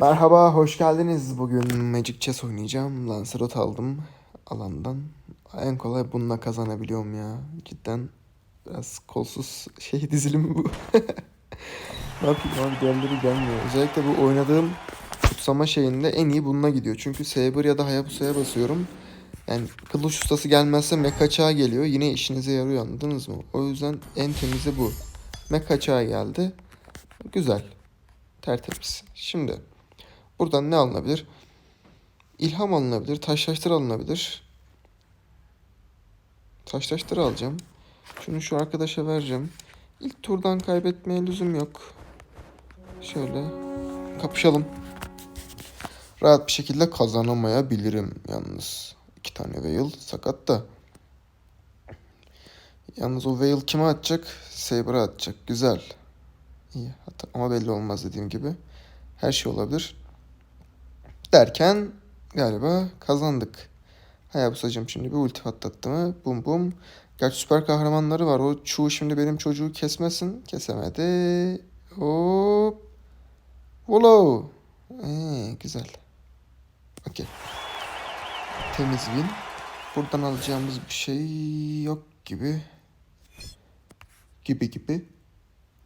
Merhaba, hoş geldiniz. Bugün Magic Chess oynayacağım. Lancelot aldım alandan. En kolay bununla kazanabiliyorum ya. Cidden biraz kolsuz şey dizilim bu. ne yapayım abi diğerleri gelmiyor. Özellikle bu oynadığım kutsama şeyinde en iyi bununla gidiyor. Çünkü Saber ya da Hayabusa'ya basıyorum. Yani kılıç ustası gelmezse Mecha Çağı geliyor. Yine işinize yarıyor anladınız mı? O yüzden en temizi bu. Mecha Çağı geldi. Güzel. Tertemiz. Şimdi buradan ne alınabilir? İlham alınabilir. Taşlaştır alınabilir. Taşlaştır alacağım. Şunu şu arkadaşa vereceğim. İlk turdan kaybetmeye lüzum yok. Şöyle kapışalım. Rahat bir şekilde kazanamayabilirim yalnız. İki tane Veil sakat da. Yalnız o Veil kime atacak? Saber'a atacak. Güzel. İyi. Hatta, ama belli olmaz dediğim gibi. Her şey olabilir. Derken galiba kazandık. Hayabusa'cığım şimdi bir ulti patlattı mı? Bum bum. Gerçi süper kahramanları var. O çuğ şimdi benim çocuğu kesmesin. Kesemedi. Hop. Volo. Ee, güzel. Okey. Temiz win. Buradan alacağımız bir şey yok gibi. Gibi gibi.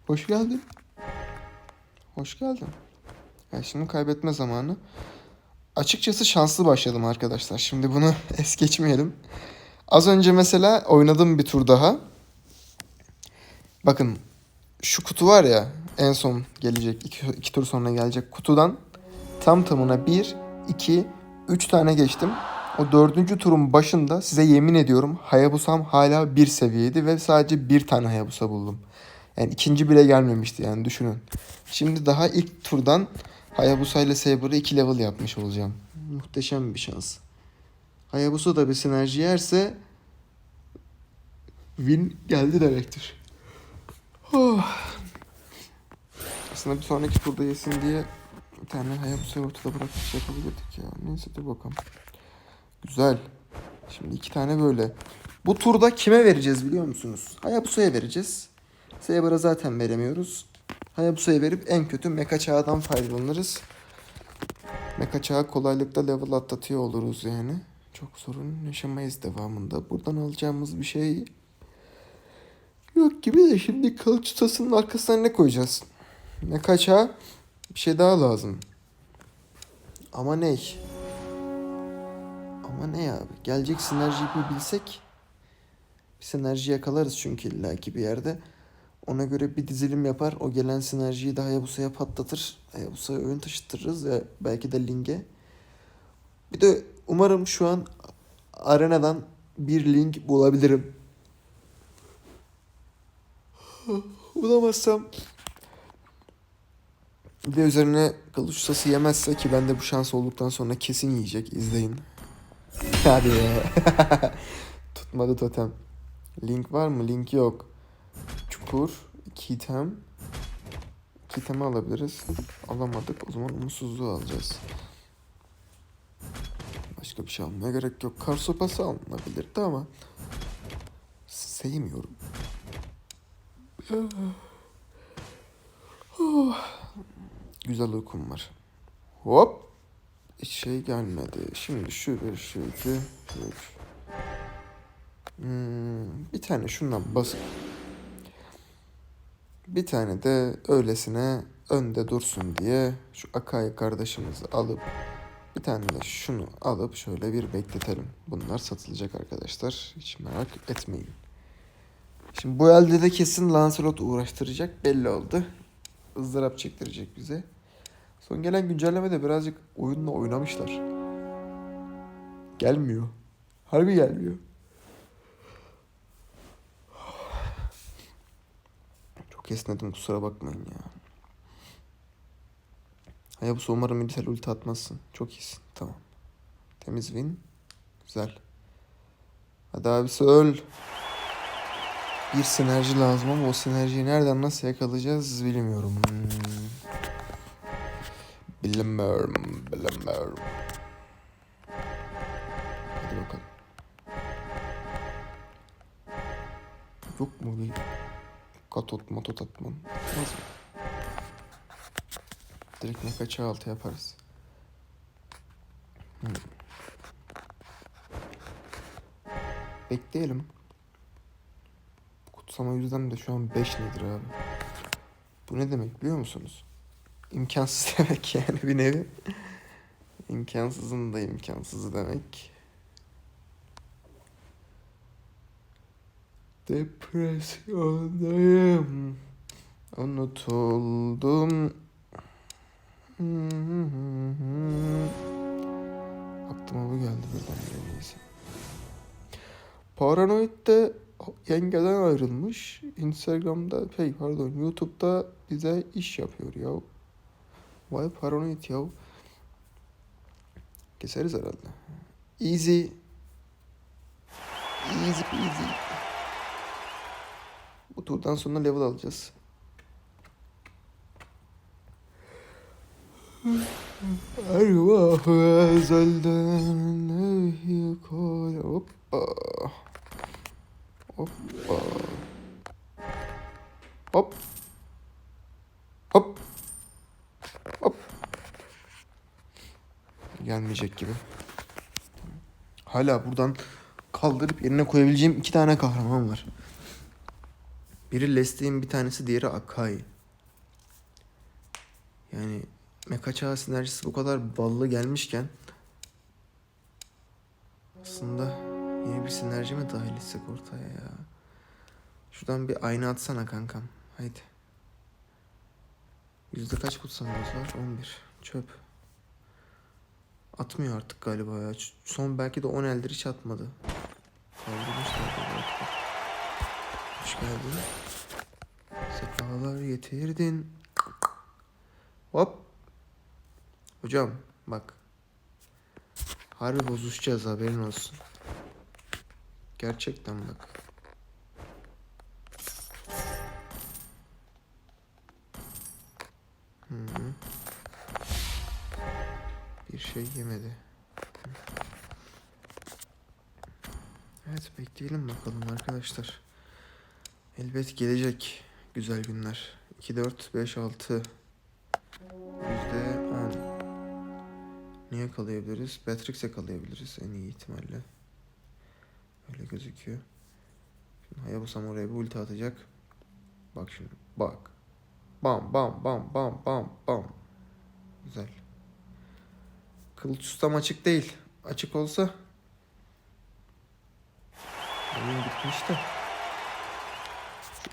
Hoş geldin. Hoş geldin. Yani şimdi kaybetme zamanı. Açıkçası şanslı başladım arkadaşlar. Şimdi bunu es geçmeyelim. Az önce mesela oynadım bir tur daha. Bakın şu kutu var ya en son gelecek iki, iki tur sonra gelecek kutudan tam tamına bir, iki, üç tane geçtim. O dördüncü turun başında size yemin ediyorum Hayabusa'm hala bir seviyeydi ve sadece bir tane Hayabusa buldum. Yani ikinci bile gelmemişti yani düşünün. Şimdi daha ilk turdan Hayabusa ile Saber'ı 2 level yapmış olacağım. Muhteşem bir şans. Hayabusa da bir sinerji yerse win geldi demektir. Oh. Aslında bir sonraki turda yesin diye bir tane Hayabusa ortada bırakıp şey yapabilirdik ya. Neyse dur bakalım. Güzel. Şimdi iki tane böyle. Bu turda kime vereceğiz biliyor musunuz? Hayabusa'ya vereceğiz. Saber'a zaten veremiyoruz. Hayabusa'ya verip en kötü Mecha Çağ'dan faydalanırız. Mecha Çağ'ı kolaylıkla level atlatıyor oluruz yani. Çok sorun yaşamayız devamında. Buradan alacağımız bir şey yok gibi de şimdi kılıç ustasının arkasına ne koyacağız? Mecha Çağ bir şey daha lazım. Ama ne? Ama ne abi? Gelecek sinerjiyi bir bilsek bir sinerji yakalarız çünkü illaki bir yerde. Ona göre bir dizilim yapar. O gelen sinerjiyi de Hayabusa'ya patlatır. Hayabusa'ya oyun taşıtırız ve belki de Link'e. Bir de umarım şu an arenadan bir link bulabilirim. Bulamazsam bir de üzerine kılıç ustası yemezse ki ben de bu şans olduktan sonra kesin yiyecek. izleyin. Hadi be. Tutmadı totem. Link var mı? Link yok. Çukur. iki item. İki itemi alabiliriz. Alamadık. O zaman umutsuzluğu alacağız. Başka bir şey almaya gerek yok. Kar sopası alınabilirdi ama sevmiyorum. Güzel uykum var. Hop. Hiç şey gelmedi. Şimdi şu bir, şu iki, şu. Hmm, bir tane şundan basıp bir tane de öylesine önde dursun diye şu Akai kardeşimizi alıp bir tane de şunu alıp şöyle bir bekletelim. Bunlar satılacak arkadaşlar. Hiç merak etmeyin. Şimdi bu elde de kesin Lancelot uğraştıracak belli oldu. ızdırap çektirecek bize. Son gelen güncellemede birazcık oyunla oynamışlar. Gelmiyor. Harbi gelmiyor. Çok esnedim kusura bakmayın ya. Hayabusa umarım Midisel ulti atmazsın. Çok iyisin. Tamam. Temiz win. Güzel. Hadi abisi öl. Bir sinerji lazım ama o sinerjiyi nereden nasıl yakalayacağız bilmiyorum. Bilmiyorum. Bilmiyorum. Hadi bakalım. Yok mu bir katot matot atmam? Direkt ne kaça altı yaparız. Hmm. Bekleyelim. Kutsama yüzden de şu an 5 nedir abi? Bu ne demek biliyor musunuz? İmkansız demek yani bir nevi. İmkansızın da imkansızı demek. Depresyondayım. Unutuldum. Aklıma bu geldi birden en iyisi. Paranoid de yengeden ayrılmış. Instagram'da, şey pardon YouTube'da bize iş yapıyor ya. Vay paranoid ya. Keseriz herhalde. Easy. Easy peasy. Bu turdan sonra level alacağız. Ervah ezelden kol hoppa hoppa hop hop hop gelmeyecek gibi. Hala buradan kaldırıp yerine koyabileceğim iki tane kahraman var. Biri Leslie'in bir tanesi diğeri Akai. Yani Mecha Çağı sinerjisi bu kadar ballı gelmişken aslında yeni bir sinerji mi dahil etsek ortaya ya? Şuradan bir ayna atsana kankam. Haydi. Yüzde kaç kutsamamız var? 11. Çöp. Atmıyor artık galiba ya. Son belki de 10 eldir hiç atmadı. Kaldırmışlar. Hoş geldin. Sefalar getirdin. Hop. Hocam bak. Harbi bozuşacağız haberin olsun. Gerçekten bak. Hı -hı. Bir şey yemedi. Evet bekleyelim bakalım arkadaşlar. Elbet gelecek güzel günler. 2, 4, 5, 6 Yüzde 10 Ne yakalayabiliriz? Beatrix yakalayabiliriz en iyi ihtimalle. Öyle gözüküyor. Şimdi Hayabusam oraya bir ulti atacak. Bak şimdi bak. Bam bam bam bam bam bam. Güzel. Kılıç ustam açık değil. Açık olsa oyun bitmiş de. Şu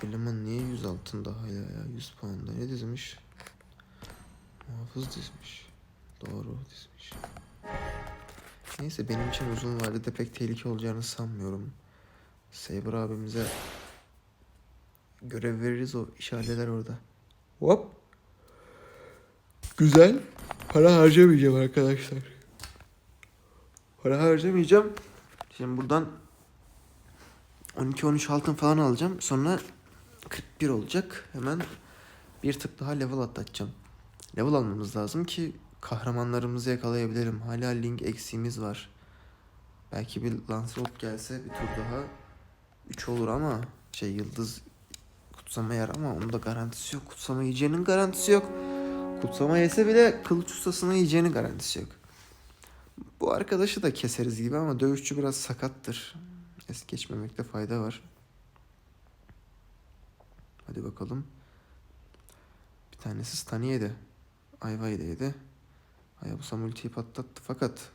eleman niye 100 altında hala ya? 100 puanda ne dizmiş? Muhafız dizmiş. Doğru dizmiş. Neyse benim için uzun vadede pek tehlike olacağını sanmıyorum. Saber abimize görev veririz o işaretler orada. Hop. Güzel. Para harcamayacağım arkadaşlar. Para harcamayacağım. Şimdi buradan 12-13 altın falan alacağım. Sonra 41 olacak. Hemen bir tık daha level atlatacağım. Level almamız lazım ki kahramanlarımızı yakalayabilirim. Hala link eksiğimiz var. Belki bir Lancelot gelse bir tur daha 3 olur ama şey yıldız kutsama yer ama onun da garantisi yok. Kutsama yiyeceğinin garantisi yok. Kutsama yese bile kılıç ustasının yiyeceğinin garantisi yok. Bu arkadaşı da keseriz gibi ama dövüşçü biraz sakattır. Es geçmemekte fayda var. Hadi bakalım. Bir tanesi stun yedi. Ayvayı da yedi. Hayabusa multiyi patlattı fakat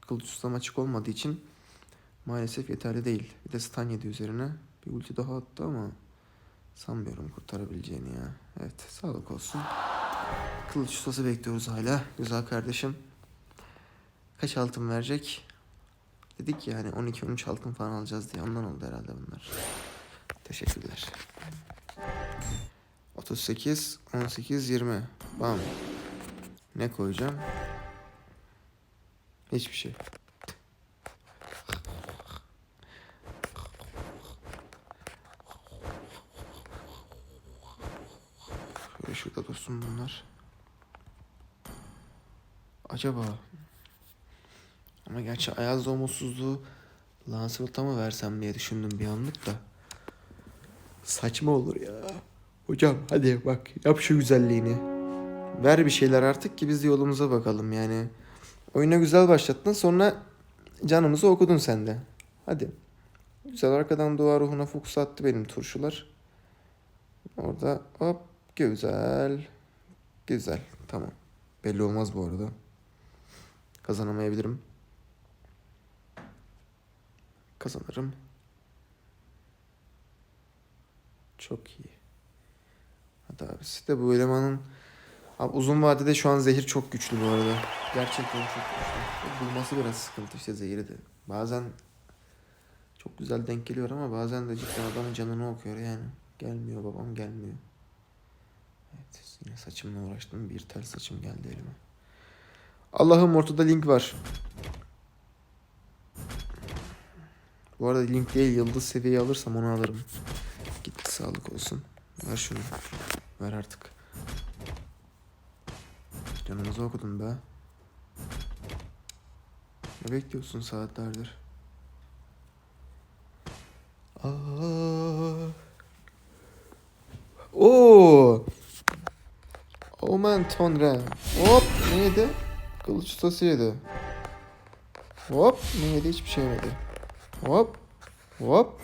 kılıç ustam açık olmadığı için maalesef yeterli değil. Bir de stun üzerine. Bir ulti daha attı ama sanmıyorum kurtarabileceğini ya. Evet sağlık olsun. Kılıç ustası bekliyoruz hala. Güzel kardeşim. Kaç altın verecek? Dedik yani 12-13 altın falan alacağız diye. Ondan oldu herhalde bunlar. Teşekkürler. 38, 18, 20. Bam. Ne koyacağım? Hiçbir şey. Şöyle şurada dursun bunlar. Acaba ama gerçi Ayaz umutsuzluğu Lancelot'a mı versem diye düşündüm bir anlık da. Saçma olur ya. Hocam hadi bak yap şu güzelliğini. Ver bir şeyler artık ki biz de yolumuza bakalım yani. Oyuna güzel başlattın sonra canımızı okudun sen de. Hadi. Güzel arkadan dua ruhuna fokus attı benim turşular. Orada hop güzel. Güzel tamam. Belli olmaz bu arada. Kazanamayabilirim. Kazanırım. Çok iyi. Siz de bu elemanın Abi uzun vadede şu an zehir çok güçlü bu arada. Gerçekten çok güçlü. Bulması biraz sıkıntı işte zehiri de. Bazen çok güzel denk geliyor ama bazen de cidden adamın canını okuyor yani. Gelmiyor babam gelmiyor. Evet yine saçımla uğraştım. Bir tel saçım geldi elime. Allah'ım ortada link var. Bu arada link değil yıldız seviyeyi alırsam onu alırım. Gitti sağlık olsun. Ver şunu. Ver artık. Canımızı okudun be. Ne bekliyorsun saatlerdir? Aa. Oo. Aman tanrım. Hop neydi? Kılıç ustası yedi. Hop ne yedi hiçbir şey yemedi. Hop. Hop.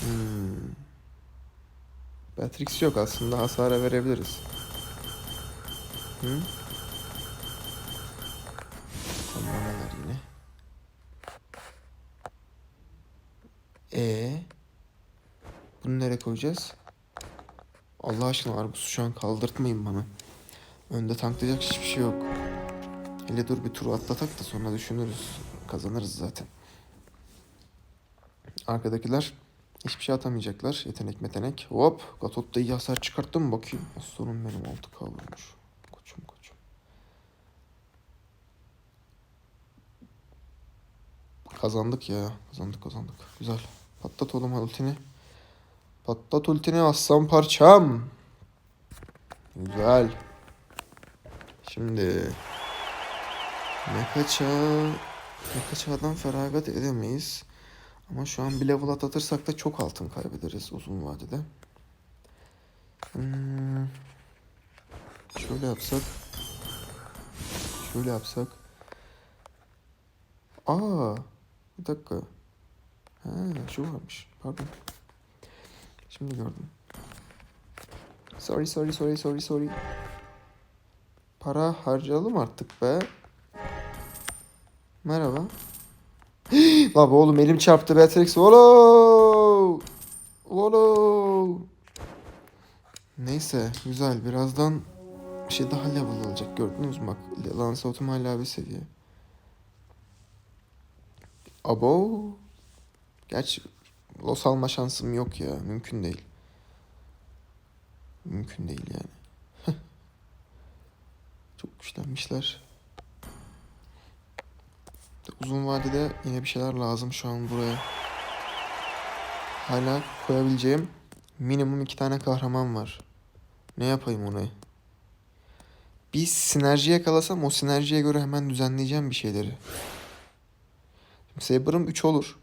Hmm. Matrix yok aslında hasara verebiliriz. Hı? Tamamlar yine. E bunu nereye koyacağız? Allah aşkına Arbus'u şu an kaldırtmayın bana. Önde tanklayacak hiçbir şey yok. Hele dur bir tur atlatak da sonra düşünürüz. Kazanırız zaten. Arkadakiler hiçbir şey atamayacaklar. Yetenek metenek. Hop. Gatot iyi hasar çıkarttı mı bakayım. Sorun benim 6K vurmuş. Koçum koçum. Kazandık ya. Kazandık kazandık. Güzel. Patlat oğlum ultini. Patlat ultini aslan parçam. Güzel. Şimdi ne kaça ne kaçadan feragat edemeyiz. Ama şu an bir level atlatırsak da çok altın kaybederiz uzun vadede. Hmm. Şöyle yapsak. Şöyle yapsak. Aa, bir dakika. Ha, şu varmış. Pardon. Şimdi gördüm. Sorry, sorry, sorry, sorry, sorry. Para harcayalım artık be. Merhaba. Lan oğlum elim çarptı Beatrix. Volo! Volo! Neyse güzel birazdan bir şey daha level alacak gördünüz mü bak Lancelot'um hala bir seviye. Abo. Gerçi los alma şansım yok ya mümkün değil. Mümkün değil yani. Çok güçlenmişler. Uzun vadede yine bir şeyler lazım şu an buraya. Hala koyabileceğim minimum iki tane kahraman var. Ne yapayım onu? Bir sinerji yakalasam o sinerjiye göre hemen düzenleyeceğim bir şeyleri. Saber'ım 3 olur.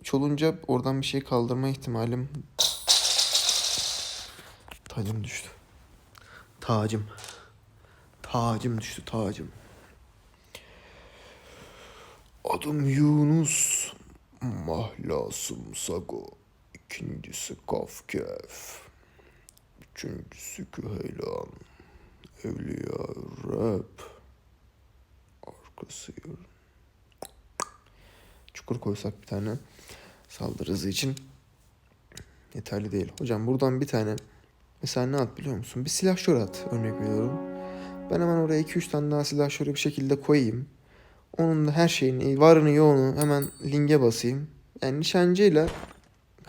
3 olunca oradan bir şey kaldırma ihtimalim... Tacım düştü. Tacım. Tacım düştü tacım. Adım Yunus. Mahlasım Sago. İkincisi Kafkef. Üçüncüsü Küheylan. Evliya Rap. Arkası yarın. Çukur koysak bir tane saldırı için yeterli değil. Hocam buradan bir tane mesela ne at biliyor musun? Bir silah şör at örnek veriyorum. Ben hemen oraya 2-3 tane daha silah şörü bir şekilde koyayım. Onun da her şeyini, varını yoğunu hemen linge basayım. Yani nişancıyla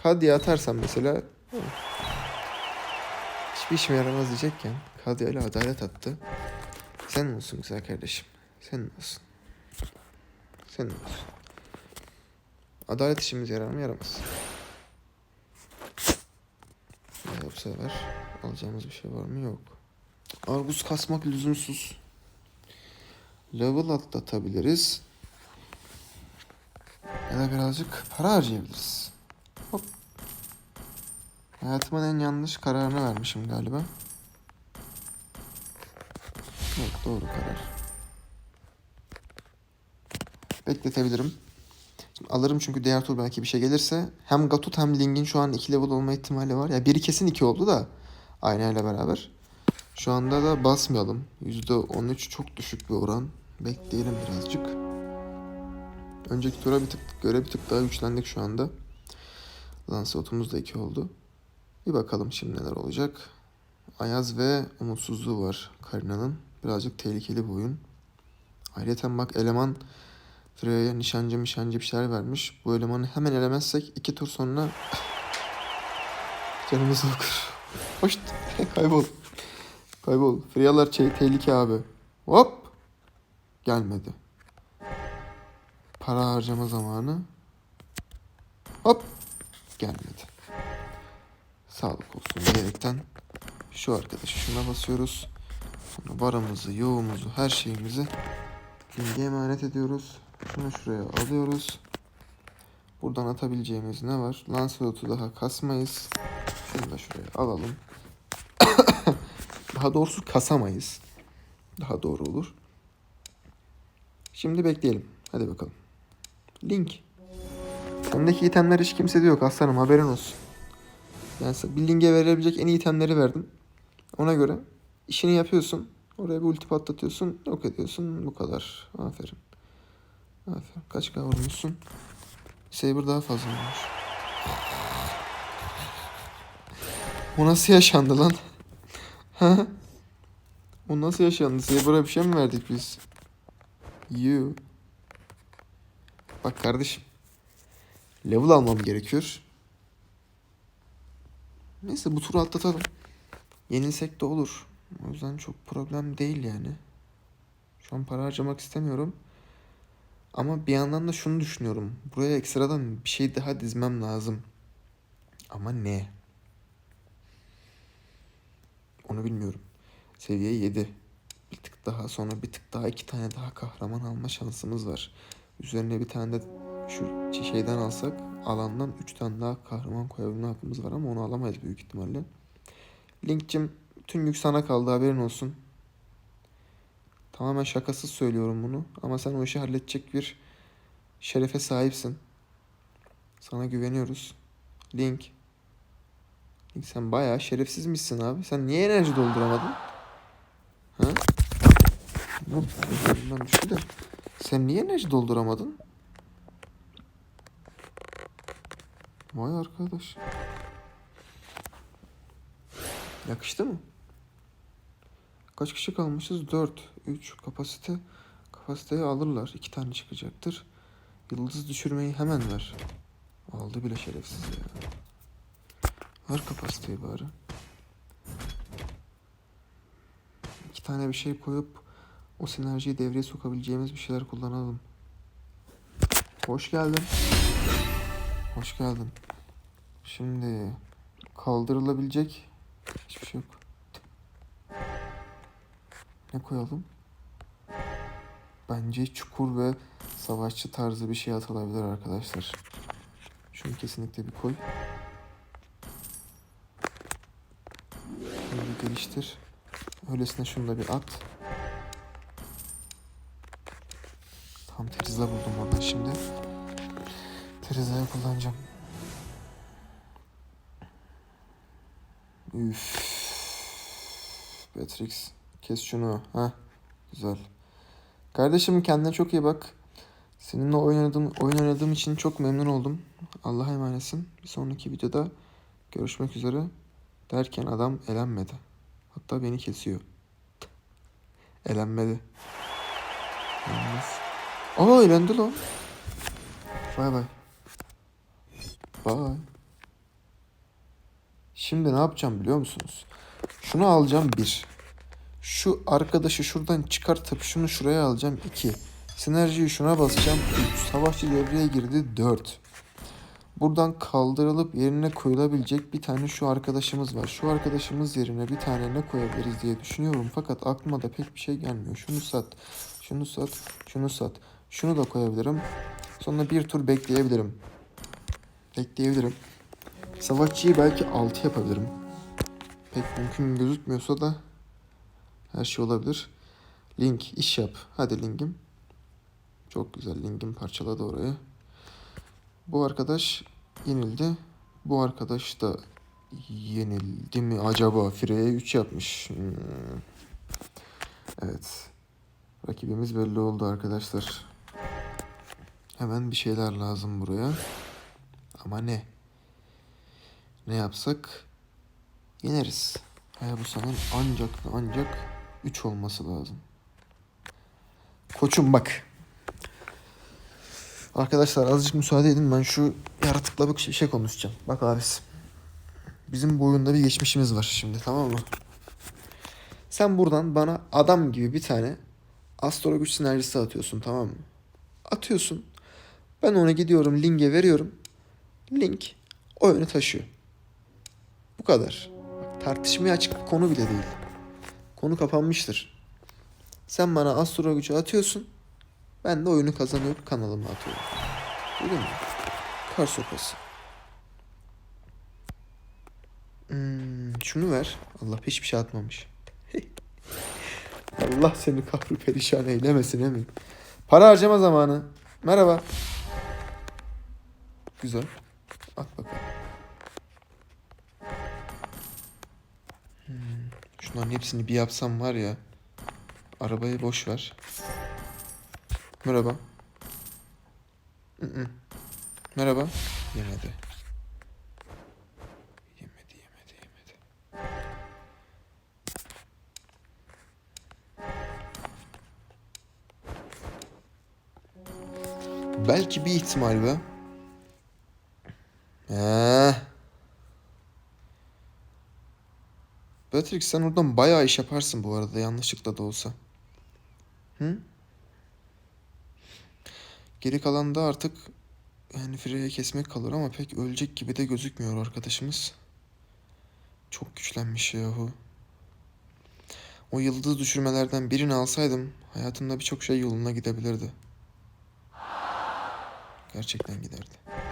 kadya atarsam mesela hiçbir işime yaramaz diyecekken kadya ile adalet attı. Sen olsun güzel kardeşim. Sen olsun. Sen olsun. Adalet işimiz yarar mı yaramaz. Ya bu sefer alacağımız bir şey var mı yok. Argus kasmak lüzumsuz. Level atlatabiliriz. Ya da birazcık para harcayabiliriz. Hop. Hayatımın en yanlış kararını vermişim galiba. Evet doğru karar. Bekletebilirim. Şimdi alırım çünkü diğer tur belki bir şey gelirse hem Gatut hem Ling'in şu an 2 level olma ihtimali var. Ya biri kesin 2 oldu da Ayna ile beraber. Şu anda da basmayalım. %13 çok düşük bir oran. Bekleyelim birazcık. Önceki tura bir tık göre bir tık daha güçlendik şu anda. Lancelot'umuz da 2 oldu. Bir bakalım şimdi neler olacak. Ayaz ve umutsuzluğu var Karina'nın. Birazcık tehlikeli bir oyun. Ayrıca bak eleman Freya'ya nişancı nişancı bir şeyler vermiş. Bu elemanı hemen elemezsek iki tur sonra canımızı okur. Hoş kaybol. Kaybol. Freyalar şey, tehlike abi. Hop. Gelmedi. Para harcama zamanı. Hop. Gelmedi. Sağlık olsun diyerekten şu arkadaşı şuna basıyoruz. Sonra varamızı, yoğumuzu, her şeyimizi Bilgi emanet ediyoruz. Şunu şuraya alıyoruz. Buradan atabileceğimiz ne var? Lancelot'u daha kasmayız. Şunu da şuraya alalım. daha doğrusu kasamayız. Daha doğru olur. Şimdi bekleyelim. Hadi bakalım. Link. Sendeki itemler hiç kimsede yok aslanım haberin olsun. Ben sana bir linke verebilecek en iyi itemleri verdim. Ona göre işini yapıyorsun. Oraya bir ulti patlatıyorsun. Yok ediyorsun. Bu kadar. Aferin. Aferin. Kaç K vurmuşsun? Saber daha fazla vurmuş. O nasıl yaşandı lan? O nasıl yaşandı? Saber'a bir şey mi verdik biz? You. Bak kardeşim. Level almam gerekiyor. Neyse bu turu atlatalım. Yenilsek de olur. O yüzden çok problem değil yani. Şu an para harcamak istemiyorum. Ama bir yandan da şunu düşünüyorum. Buraya ekstradan bir şey daha dizmem lazım. Ama ne? Onu bilmiyorum. Seviye 7. Bir tık daha sonra bir tık daha iki tane daha kahraman alma şansımız var. Üzerine bir tane de şu şeyden alsak alandan 3 tane daha kahraman koyabilme hakkımız var ama onu alamayız büyük ihtimalle. Link'cim tüm yük sana kaldı haberin olsun. Tamamen şakasız söylüyorum bunu ama sen o işi halledecek bir şerefe sahipsin. Sana güveniyoruz. Link. Link sen bayağı şerefsizmişsin abi. Sen niye enerji dolduramadın? Oldu? Bundan düştü de. Sen niye enerji dolduramadın? Vay arkadaş. Yakıştı mı? Kaç kişi kalmışız? 4, 3 kapasite. Kapasiteyi alırlar. 2 tane çıkacaktır. Yıldız düşürmeyi hemen ver. Aldı bile şerefsiz ya. Ver kapasiteyi bari. İki tane bir şey koyup o sinerjiyi devreye sokabileceğimiz bir şeyler kullanalım. Hoş geldin. Hoş geldin. Şimdi kaldırılabilecek hiçbir şey yok. Ne koyalım? Bence çukur ve savaşçı tarzı bir şey atılabilir arkadaşlar. Şunu kesinlikle bir koy. Şunu bir geliştir. Öylesine şunu da bir at. Terizla buldum oradan şimdi. Terizla'yı kullanacağım. Üf. Beatrix. Kes şunu. Ha, güzel. Kardeşim kendine çok iyi bak. Seninle oynadığım, oyun oynadığım için çok memnun oldum. Allah'a emanetsin. Bir sonraki videoda görüşmek üzere. Derken adam elenmedi. Hatta beni kesiyor. Elenmedi. Elenmez. Aa elendi lan. Bay bay. Bay. Şimdi ne yapacağım biliyor musunuz? Şunu alacağım bir. Şu arkadaşı şuradan çıkartıp şunu şuraya alacağım 2. Sinerjiyi şuna basacağım 3. Savaşçı devreye girdi 4. Buradan kaldırılıp yerine koyulabilecek bir tane şu arkadaşımız var. Şu arkadaşımız yerine bir tane ne koyabiliriz diye düşünüyorum. Fakat aklıma da pek bir şey gelmiyor. Şunu sat, şunu sat, şunu sat. Şunu da koyabilirim. Sonra bir tur bekleyebilirim. Bekleyebilirim. Savaşçıyı belki 6 yapabilirim. Pek mümkün gözükmüyorsa da her şey olabilir. Link iş yap. Hadi Link'im. Çok güzel Link'im parçaladı orayı. Bu arkadaş yenildi. Bu arkadaş da yenildi mi acaba? Freya 3 yapmış. Hmm. Evet. Rakibimiz belli oldu arkadaşlar. Hemen bir şeyler lazım buraya. Ama ne? Ne yapsak yeneriz. Hayabusa'nın ancak ancak 3 olması lazım. Koçum bak. Arkadaşlar azıcık müsaade edin ben şu yaratıkla bir şey konuşacağım. Bak abisi. Bizim bu oyunda bir geçmişimiz var şimdi tamam mı? Sen buradan bana adam gibi bir tane astro güç sinerjisi atıyorsun tamam mı? Atıyorsun. Ben ona gidiyorum Link'e veriyorum. Link oyunu taşıyor. Bu kadar. Bak, tartışmaya açık bir konu bile değil. Konu kapanmıştır. Sen bana astro gücü atıyorsun. Ben de oyunu kazanıyorum kanalıma atıyorum. Duydun mu? Kar sopası. Hmm, şunu ver. Allah hiçbir şey atmamış. Allah seni kahru perişan eylemesin emin. Para harcama zamanı. Merhaba. Güzel. At bakalım. Hmm, şunların hepsini bir yapsam var ya. Arabayı boş ver. Merhaba. Mm-mm. Merhaba. Yemedi. Yemedi, yemedi, yemedi. Belki bir ihtimal be. Ee. Patrick sen oradan bayağı iş yaparsın bu arada yanlışlıkla da olsa. Hı? Geri kalan da artık yani Freya'yı kesmek kalır ama pek ölecek gibi de gözükmüyor arkadaşımız. Çok güçlenmiş yahu. O yıldız düşürmelerden birini alsaydım hayatımda birçok şey yoluna gidebilirdi. Gerçekten giderdi.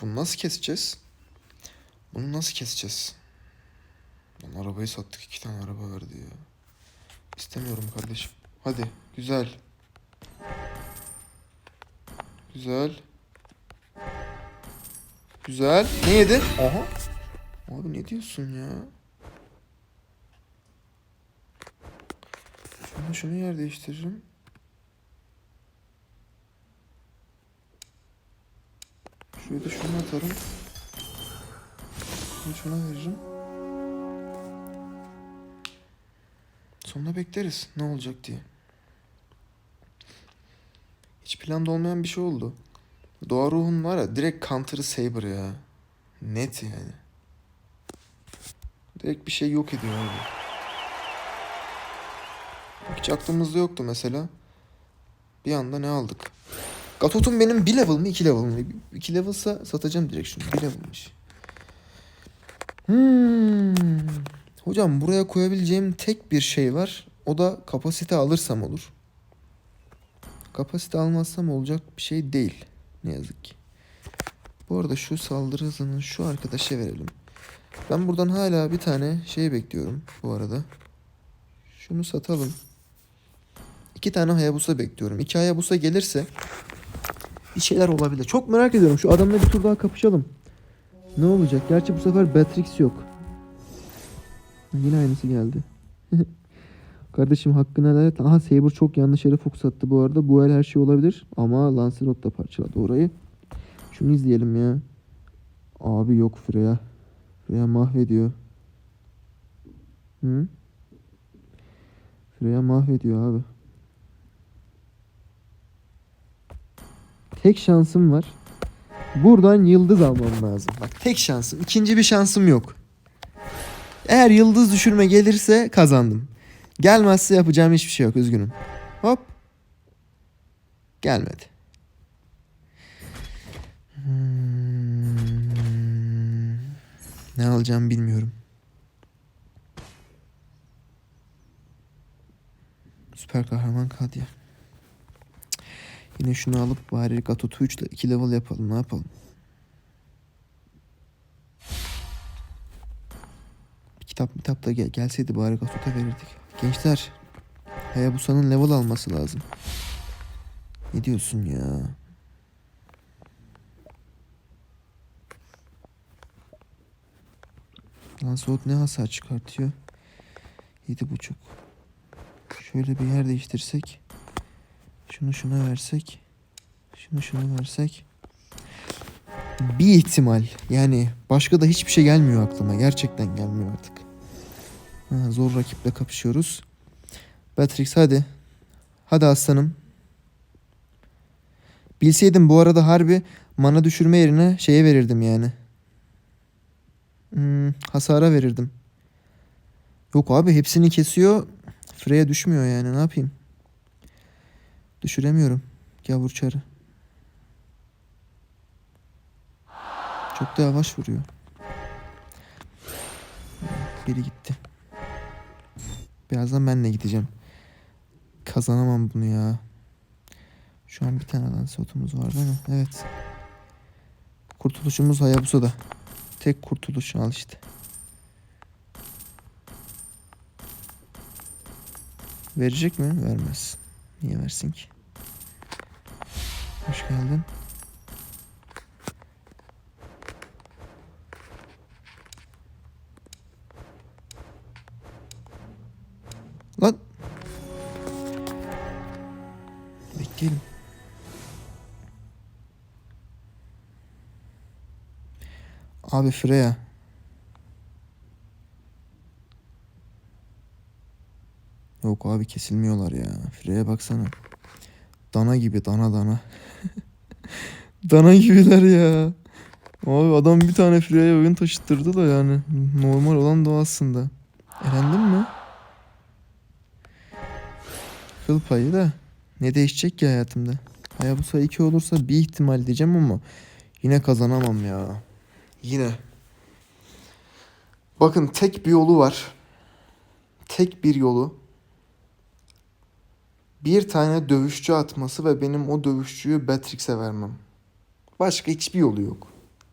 Bunu nasıl keseceğiz? Bunu nasıl keseceğiz? Lan arabayı sattık iki tane araba verdi ya. İstemiyorum kardeşim. Hadi güzel. Güzel. Güzel. Ne yedi? Aha. Abi ne diyorsun ya? Şunu şunu yer değiştiririm. Şuraya da şunu atarım. Şunu şuna veririm. Sonra bekleriz ne olacak diye. Hiç planda olmayan bir şey oldu. Doğa ruhun var ya direkt counter'ı Saber ya. Net yani. Direkt bir şey yok ediyor abi. Hiç aklımızda yoktu mesela. Bir anda ne aldık? Gatot'un benim bir level mi iki level mi? İki level'sa satacağım direkt şunu. Bir level'mış. Hmm. Hocam buraya koyabileceğim tek bir şey var. O da kapasite alırsam olur. Kapasite almazsam olacak bir şey değil. Ne yazık ki. Bu arada şu saldırı hızını şu arkadaşa verelim. Ben buradan hala bir tane şey bekliyorum bu arada. Şunu satalım. İki tane Hayabusa bekliyorum. İki Hayabusa gelirse bir şeyler olabilir. Çok merak ediyorum. Şu adamla bir tur daha kapışalım. Ne olacak? Gerçi bu sefer Batrix yok. Yine aynısı geldi. Kardeşim hakkını helal. Aha Saber çok yanlış yere fokus attı bu arada. Bu el her şey olabilir. Ama Lancelot da parçaladı orayı. Şunu izleyelim ya. Abi yok Freya. Freya mahvediyor. Hı? Freya mahvediyor abi. Tek şansım var. Buradan yıldız almam lazım. Bak tek şansım. İkinci bir şansım yok. Eğer yıldız düşürme gelirse kazandım. Gelmezse yapacağım hiçbir şey yok üzgünüm. Hop. Gelmedi. Hmm. Ne alacağım bilmiyorum. Süper kahraman Kadya. Yine şunu alıp bari Gatot'u 3 ile 2 level yapalım. Ne yapalım? Bir kitap kitap da gel, gelseydi bari Gatot'a verirdik. Gençler. Hayabusa'nın level alması lazım. Ne diyorsun ya? Lancelot ne hasar çıkartıyor? Yedi buçuk. Şöyle bir yer değiştirsek. Şunu şuna versek. Şunu şuna versek. Bir ihtimal. Yani başka da hiçbir şey gelmiyor aklıma. Gerçekten gelmiyor artık. Ha, zor rakiple kapışıyoruz. Beatrix hadi. Hadi aslanım. Bilseydim bu arada harbi mana düşürme yerine şeye verirdim yani. Hmm, hasara verirdim. Yok abi hepsini kesiyor. Freya düşmüyor yani ne yapayım? Düşüremiyorum. Gavur çarı. Çok da yavaş vuruyor. Biri gitti. Birazdan ben de gideceğim. Kazanamam bunu ya. Şu an bir tane lansotumuz var değil mi? Evet. Kurtuluşumuz Hayabusa'da. Tek kurtuluş al işte. Verecek mi? Vermez. Niye versin ki? Hoş geldin. Lan. Bekleyelim. Abi Freya. Yok abi kesilmiyorlar ya. Freya baksana. Dana gibi dana dana. dana gibiler ya. Abi adam bir tane Freya'ya oyun taşıttırdı da yani. Normal olan da aslında. Elendin mi? Kıl payı da. Ne değişecek ki hayatımda? Hayabusa 2 olursa bir ihtimal diyeceğim ama yine kazanamam ya. Yine. Bakın tek bir yolu var. Tek bir yolu. Bir tane dövüşçü atması ve benim o dövüşçüyü Beatrix'e vermem. Başka hiçbir yolu yok.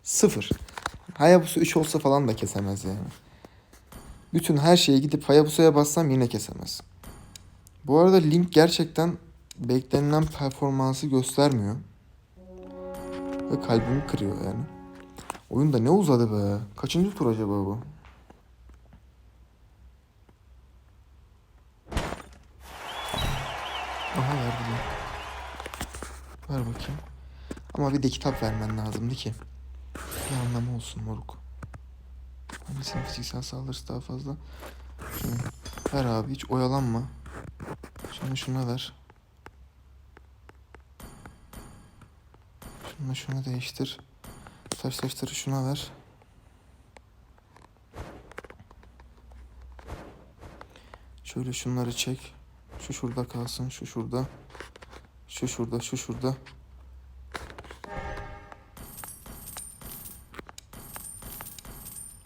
Sıfır. Hayabusa 3 olsa falan da kesemez yani. Bütün her şeye gidip Hayabusa'ya bassam yine kesemez. Bu arada Link gerçekten beklenilen performansı göstermiyor. Ve kalbimi kırıyor yani. Oyun da ne uzadı be. Kaçıncı tur acaba bu? Aha verdi Link. Ver bakayım. Ama bir de kitap vermen lazımdı ki. Bir anlamı olsun moruk. Hangisinin fiziksel saldırısı daha fazla? Şunu ver abi hiç oyalanma. Şunu şuna ver. Şunu şunu değiştir. Saç saçları şuna ver. Şöyle şunları çek. Şu şurada kalsın, şu şurada. Şu şurada, şu şurada.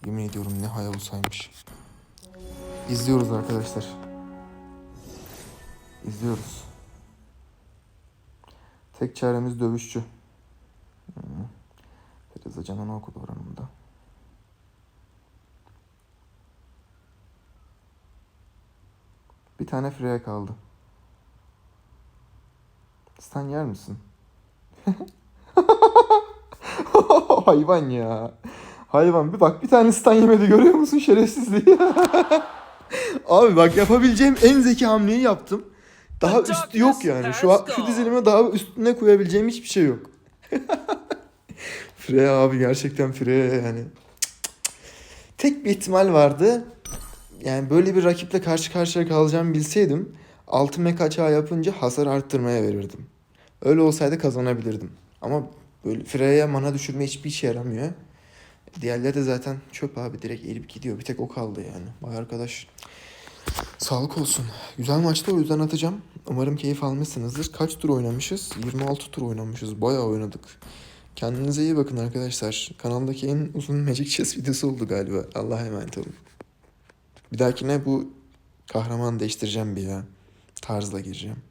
Yemin ediyorum ne Hayabusa'ymış. İzliyoruz arkadaşlar. İzliyoruz. Tek çaremiz dövüşçü. Hmm. Biraz da canını okudu oranında. Bir tane Freya kaldı. Sen yer misin? Hayvan ya. Hayvan bir bak bir tane stan yemedi görüyor musun şerefsizliği? Abi bak yapabileceğim en zeki hamleyi yaptım. Daha üstü yok yani. Şu an- şu dizilime daha üstüne koyabileceğim hiçbir şey yok. Freya abi gerçekten Freya yani. Tek bir ihtimal vardı. Yani böyle bir rakiple karşı karşıya kalacağımı bilseydim altı meka çağı yapınca hasar arttırmaya verirdim. Öyle olsaydı kazanabilirdim. Ama böyle Freya'ya mana düşürme hiçbir işe yaramıyor. Diğerleri de zaten çöp abi direkt erip gidiyor. Bir tek o kaldı yani. Vay arkadaş. Sağlık olsun. Güzel maçtı o yüzden atacağım. Umarım keyif almışsınızdır. Kaç tur oynamışız? 26 tur oynamışız. Bayağı oynadık. Kendinize iyi bakın arkadaşlar. Kanaldaki en uzun Magic Chess videosu oldu galiba. Allah'a emanet olun. Bir dahakine bu kahraman değiştireceğim bir ya. Tarzla gireceğim.